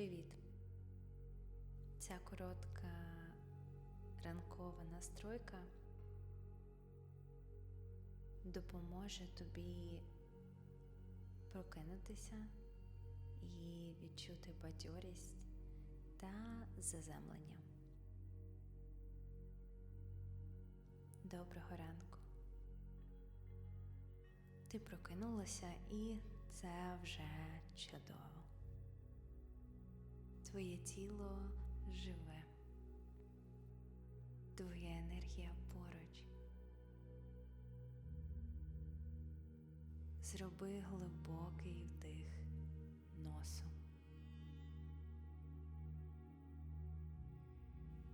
Привіт! Ця коротка ранкова настройка допоможе тобі прокинутися і відчути бадьорість та заземлення. Доброго ранку! Ти прокинулася і це вже чудово. Твоє тіло живе, твоя енергія поруч. Зроби глибокий вдих носом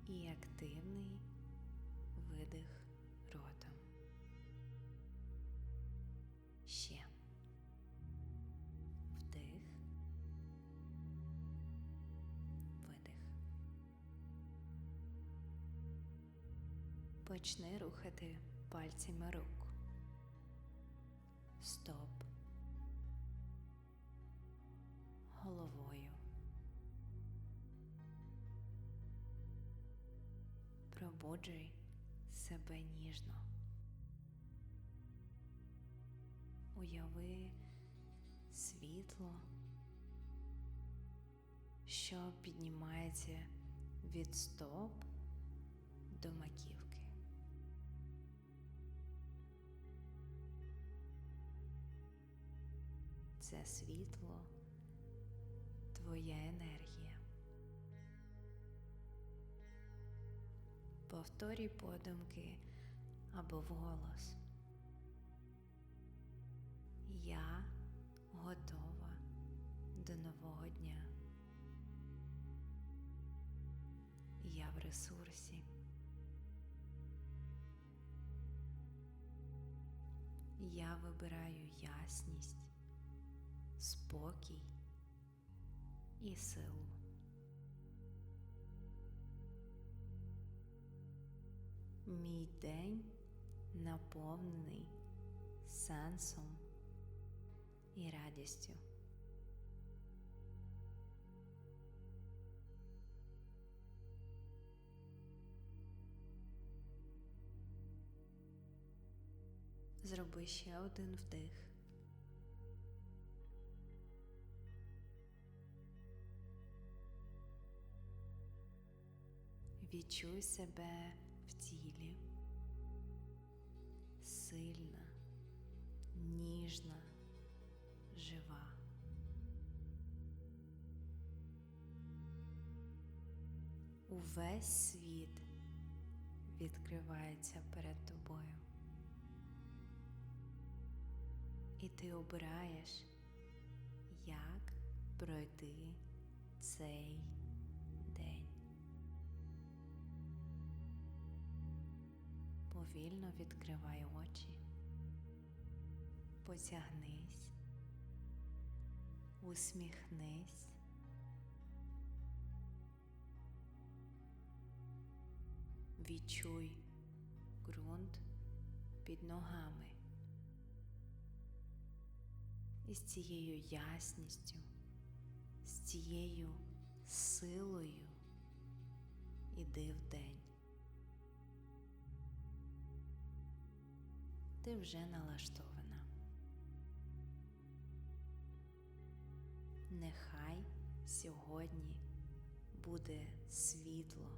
і активний видих ротом. Почни рухати пальцями рук. Стоп. Головою. Пробуджуй себе ніжно. Уяви світло що піднімається від стоп до маківки. Це світло, твоя енергія. Повторюй подумки або вголос. Я готова до нового дня. Я в ресурсі. Я вибираю ясність, спокій і силу. Мій день наповнений сенсом і радістю. Зроби ще один вдих. Відчуй себе в тілі. Сильна, ніжна, жива. Увесь світ відкривається перед тобою. І ти обираєш, як пройти цей Повільно відкривай очі, потягнись, усміхнись. Відчуй ґрунт під ногами. І з цією ясністю, з цією Ти вже налаштована. Нехай сьогодні буде світло.